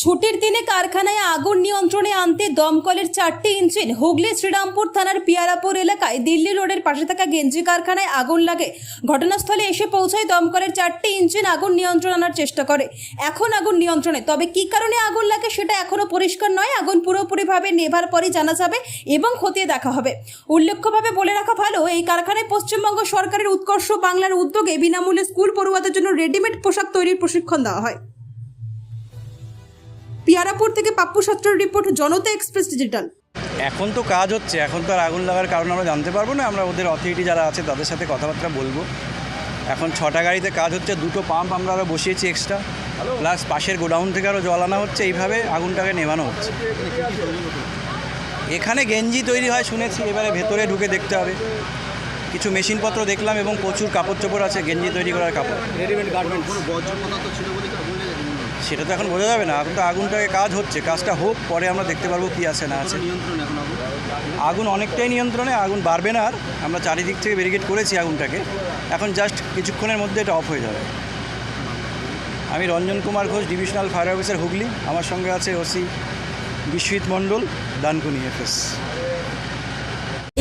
ছুটির দিনে কারখানায় আগুন নিয়ন্ত্রণে আনতে দমকলের চারটি ইঞ্জিন হুগলি শ্রীরামপুর থানার পিয়ারাপুর এলাকায় দিল্লি রোডের পাশে থাকা গেঞ্জি কারখানায় আগুন লাগে। ঘটনাস্থলে এসে পৌঁছায় দমকলের চারটি ইঞ্জিন আগুন নিয়ন্ত্রণ আনার চেষ্টা করে। এখন আগুন নিয়ন্ত্রণে, তবে কি কারণে আগুন লাগে সেটা এখনও পরিষ্কার নয়। আগুন পুরোপুরিভাবে নেভার পরই জানা যাবে এবং খতিয়ে দেখা হবে। উল্লেখ্যভাবে বলে রাখা ভালো, এই কারখানায় পশ্চিমবঙ্গ সরকারের উৎকর্ষ বাংলার উদ্যোগে বিনামূল্যে স্কুল পড়ুয়াদের জন্য রেডিমেড পোশাক তৈরির প্রশিক্ষণ দেওয়া হয়। পিয়ারাপুর থেকে পাপ্পু সত্রের রিপোর্ট, জনতা এক্সপ্রেস ডিজিটাল। এখন তো কাজ হচ্ছে, এখন তো আর আগুন লাগার কারণ আমরা জানতে পারব না, আমরা ওদের অথরিটি যারা আছে তাদের সাথে কথাবার্তা বলব। এখন ছটা গাড়িতে কাজ হচ্ছে, দুটো পাম্প আমরা আরও বসিয়েছি এক্সট্রা প্লাস পাশের গোডাউন থেকে আরও জল আনা হচ্ছে, এইভাবে আগুনটাকে নেভানো হচ্ছে। এখানে গেঞ্জি তৈরি হয়, শুনেছি, এবারে ভেতরে ঢুকে দেখতে হবে। কিছু মেশিনপত্র দেখলাম এবং প্রচুর কাপড় চোপড় আছে গেঞ্জি তৈরি করার কাপড়। রেডিমেড গার্মেন্টস সেটা তো এখন বোঝা যাবে না এখন তো আগুনটাকে কাজ হচ্ছে কাজটা হোক পরে আমরা দেখতে পারব কী আছে না আছে। আগুন? আগুন অনেকটাই নিয়ন্ত্রণে আগুন বাড়বে না আর আমরা চারিদিক থেকে ব্যারিকেড করেছি আগুনটাকে। এখন জাস্ট কিছুক্ষণের মধ্যে এটা অফ হয়ে যাবে। আমি Ranjan Kumar Ghosh divisional fire officer Hooghly. আমার সঙ্গে আছে ওসি বিশ্বজিৎ মণ্ডল দানকুনি এফএস